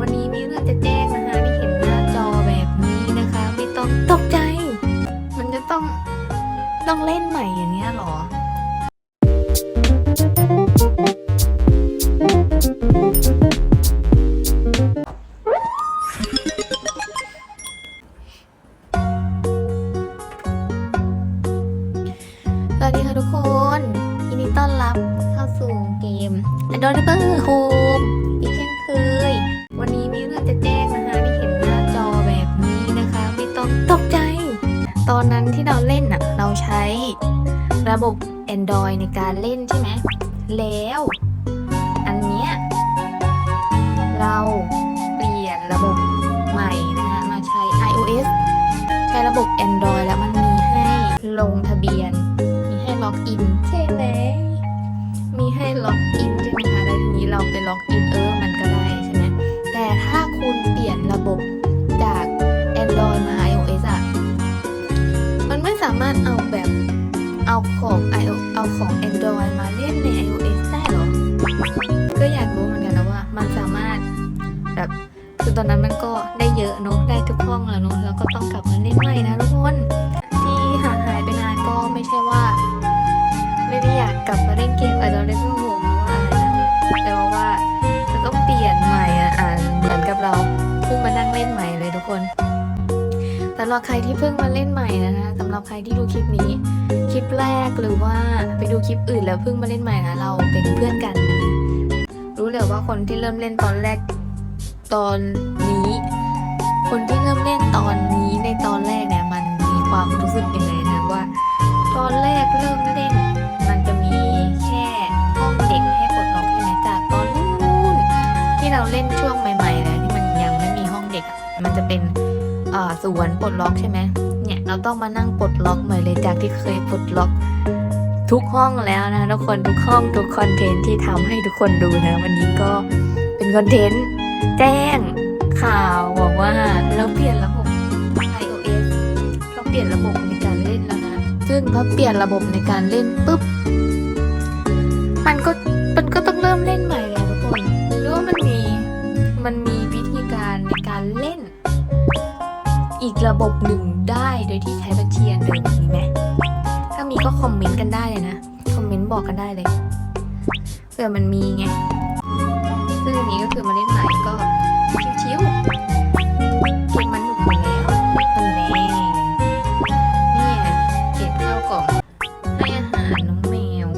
วันนี้มีเรื่องจะแจ้งนะคะที่เห็นหน้าจอแบบนี้นะคะ ไม่ต้องตกใจ มันจะต้องต้องเล่นใหม่อย่างเงี้ยหรอสวัสดีค่ะทุกคนยินดีต้อนรับเข้าสู่เกม Adorable ตอนนั้นที่เราเล่นอะเราใช้ระบบ Android ในการเล่นใช่ไหม แล้วอันเนี้ยเราเปลี่ยนระบบใหม่นะคะมาใช้ iOS ใช้ระบบ Android แล้วมันมีให้ลงทะเบียน มีให้ล็อกอินเช่นามารถเอาแบบเอาของ i o เอาของ Android มาเล่นใน iOS ได้เหรอ ก็อยากรู้เหมือนกันนะว่า มันสามารถแบบคือตอนนั้นมันก็ได้เยอะเนอะได้ทุกห้องแล้วเนอะแล้วก็ต้องกลับมาเล่นใหม่นะทุกคนที่ห่างหายไปนานก็ไม่ใช่ว่า ไม่ได้อยากกลับมาเล่นเกมอาจจะเล่นเพื่อหวงหรือว่าอะไรนะแต่ว่าว่าจะต้องเปลี่ยนใหม่อะอ่านเหมือนกับเราเพิ่งมานั่งเล่นใหม่เลยทุกคนำหรับใครที่เพิ่งมาเล่นใหม่นะคะสำหรับใครที่ดูคลิปนี้ คลิปแรกหรือว่าไปดูคลิปอื่นแล้วเพิ่งมาเล่นใหม่นะเราเป็นเพื่อนกันนะรู้เลยว่าคนที่เริ่มเล่นตอนแรกตอนนี้ คนที่เริ่มเล่นตอนนี้ในตอนแรกเนี่ยมันมีความรู้สึกยังไงนะว่า ตอนแรกเริ่มเล่น มันจะมีแค่ห้องเด็กให้ปลดล็อกใช่ไหมจากตอนนู้นที่เราเล่นช่วงใหม่ๆแล้วที่มันยังไม่มีห้องเด็กมันจะเป็น สวนปลดล็อกใช่ไหมเนี่ยเราต้องมานั่งปลดล็อกใหม่เลยจากที่เคยปลดล็อก ทุกห้องแล้วนะทุกคนทุกห้องทุกคอนเทนต์ที่ทำให้ทุกคนดูนะ วันนี้ก็เป็นคอนเทนต์แจ้งข่าวบอกว่าเราเปลี่ยนระบบ iOS เราเปลี่ยนระบบในการเล่นแล้วนะ ซึ่งพอเปลี่ยนระบบในการเล่นปุ๊บ มันก็ ระบบหนึ่งได้โดยที่ใช้บัญชีอันเดิมมีไหมถ้ามีก็คอมเมนต์กันได้เลยนะ คอมเมนต์บอกกันได้เลยเผื่อมันมีไงซึ่งอันนี้ก็คือมาเล่นใหม่ก็ชิวๆเกมมันหนุกอยู่แล้วมันแน่เนี่ยเก็บข้าวกล่องให้อาหารน้องแมว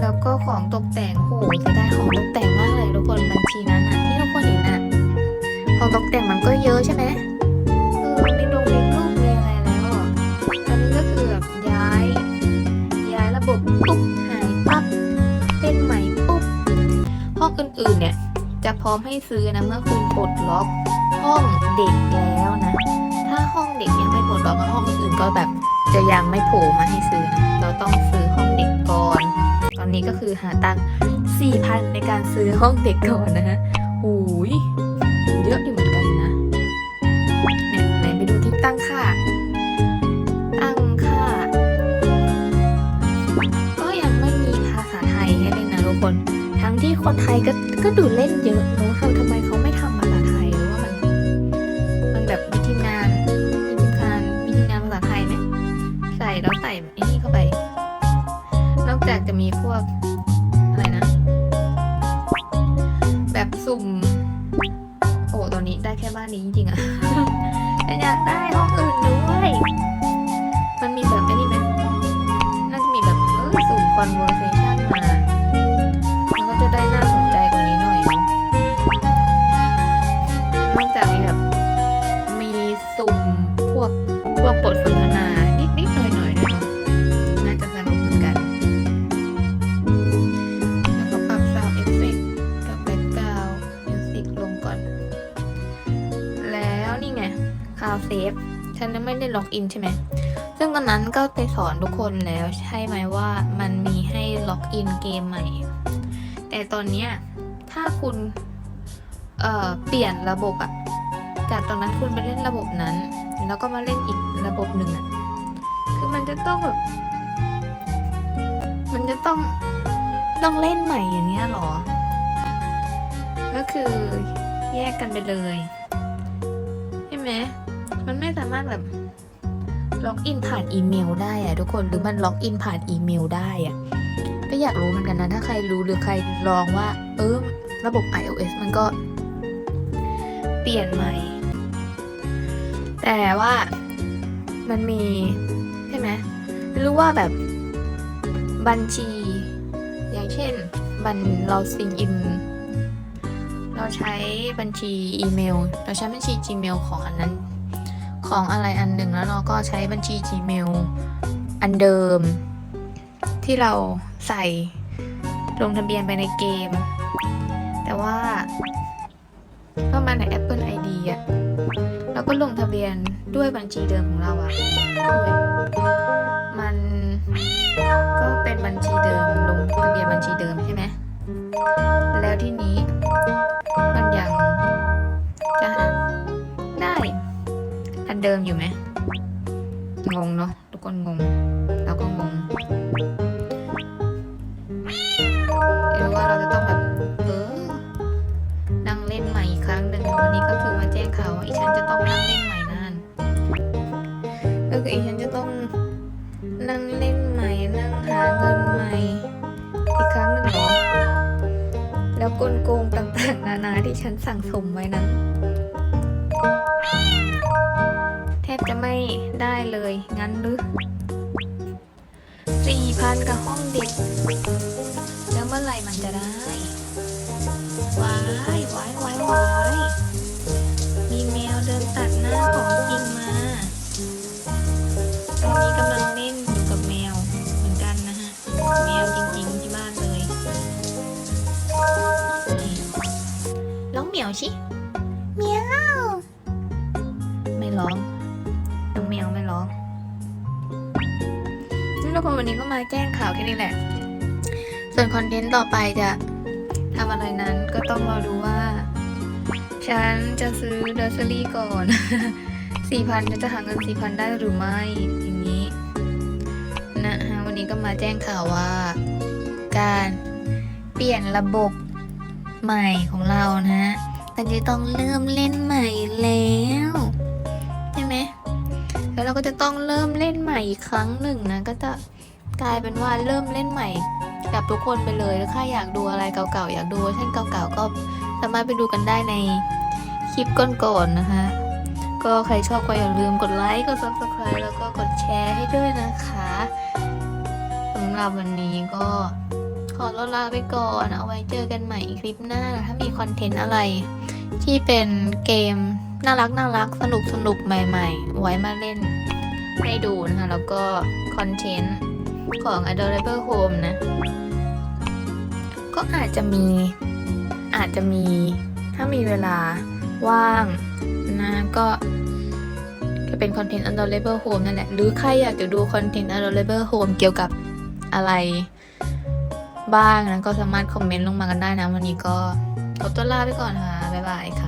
แล้วก็ของตกแต่งโหจะได้ของตกแต่งมากเลยทุกคนบัญชีนั้นอะ ของตกแต่งมันก็เยอะใช่ไหมเออมีลงมีรูปมีอะไรแล้วอะตอนนี้ก็คือแบบย้าย ย้ายระบบปุ๊บหายปั๊บเล่นใหม่ปุ๊บ ห้องอื่นๆเนี่ยจะพร้อมให้ซื้อนะเมื่อคุณปลดล็อกห้องเด็กแล้วนะ ถ้าห้องเด็กยังไม่ปลดล็อกห้องอื่นก็แบบจะยังไม่โผล่มาให้ซื้อนะเราต้องซื้อห้องเด็กก่อน ตอนนี้ก็คือหาตังค์สี่พันในการซื้อห้องเด็กก่อนนะฮะหูย ก็ดูเล่นเยอะเนอะเขาทำไมเขาไม่ทำภาษาไทยหรือว่ามัน มันแบบมีทีมงาน มีทีมงานมีทีมงานภาษาไทยไหมใส่แล้วใส่ไอ้นี่เข้าไป นอกจากจะมีพวกอะไรนะ แบบสุ่ม โอ้ตอนนี้ได้แค่บ้านนี้จริงๆอะแต่อยากได้ห้องอื่นด้วย มันมีแบบไอ้นี่ไหมน่าจะมีแบบเออสุ่ม conversation มามัน สุ่มพวกพวกบทสนทนานิดๆหน่อยๆด้วยเนาะน่าจะสนุกเหมือนกัน แล้วก็ปรับ sound effect กับ background music ลงก่อน แล้วนี่ไง cloud save ฉันยังไม่ได้ล็อกอินใช่ไหม ซึ่งตอนนั้นก็ไปสอนทุกคนแล้วใช่ไหมว่ามันมีให้ล็อกอินเกมใหม่ แต่ตอนเนี้ยถ้าคุณเเปลี่ยนระบบอะ จากตอนนั้นคุณไปเล่นระบบนั้น แล้วก็มาเล่นอีกระบบหนึ่งอะคือมันจะต้องแบบ มันจะต้องต้องเล่นใหม่อย่างเงี้ยหรอ ก็คือแยกกันไปเลยใช่ไหมมันไม่สามารถแบบล็อกอินผ่านอีเมลได้อะทุกคนหรือมันล็อกอินผ่านอีเมลได้อะก็อยากรู้เหมือนกันนะ ถ้าใครรู้หรือใครลองว่า เออระบบ iOS มันก็เปลี่ยนใหม่ แต่ว่ามันมีใช่ไหมรือว่าแบบบัญชี อย่างเช่น บัญเราซิงอิน เราใช้บัญชีอีเมล เราใช้บัญชี Gmail ของอันนั้น ของอะไรอันหนึ่งแล้วเราก็ใช้บัญชี Gmail อันเดิม ที่เราใส่ลงทะเบียนไปในเกม แต่ว่าเข้ามาใน Apple ID อะเรา ก็ลงทะเบียนด้วยบัญชีเดิมของเราอะด้วยมันก็เป็นบัญชีเดิมลงทะเบียนบัญชีเดิมใช่ไหมแล้วทีนี้มันยังจะได้อันเดิมอยู่ไหมงงเนาะทุกคนงง นานาที่ฉันสั่งสมไว้นั้น แทบจะไม่ได้เลย งั้นหรือสี่พันกับห้องเด็ก แล้วเมื่อไหร่มันจะได้ว้ายวายวายวาย ร้องน้องแมวไม่ร้องนี่ทุกคนวันนี้ก็มาแจ้งข่าวแค่นี้แหละ ส่วนคอนเทนต์ต่อไปจะทำอะไรนั้นก็ต้องรอดูว่า ฉันจะซื้อเดอร์ซรี่ก่อนสี่พันจะหาเงินสี่พันได้หรือไม่อย่างนี้นะฮะวันนี้ก็มาแจ้งข่าวว่า การเปลี่ยนระบบใหม่ของเรานะมันจะต้องเริ่มเล่นใหม่แล้ว แล้วเราก็จะต้องเริ่มเล่นใหม่อีกครั้งหนึ่งนะก็จะกลายเป็นว่าเริ่มเล่นใหม่กับทุกคนไปเลยแล้วถ้าอยากดูอะไรเก่าๆอยากดูเวอร์ชันเก่าๆก็สามารถไปดูกันได้ในคลิปก่อนๆนะคะก็ใครชอบก็อย่าลืมกดไลค์กด subscribe แล้วก็กดแชร์ให้ด้วยนะคะสำหรับวันนี้ก็ขอตัวลาไปก่อน เอาไว้เจอกันใหม่คลิปหน้า ถ้ามีคอนเทนต์อะไรที่เป็นเกม น่ารักน่ารักสนุกสนุกใหม่ ๆ ไว้มาเล่นให้ดูนะคะ แล้วก็คอนเทนต์ของ Adorable Home นะ ก็อาจจะมีอาจจะมีถ้ามีเวลาว่างนะก็จะเป็นคอนเทนต์ Adorable Home นั่นแหละ หรือใครอยากจะดูคอนเทนต์ Adorable Home เกี่ยวกับอะไรบ้างนะ ก็สามารถคอมเมนต์ลงมากันได้นะ วันนี้ก็ขอตัวลาไปก่อนค่ะ บ๊ายบายค่ะ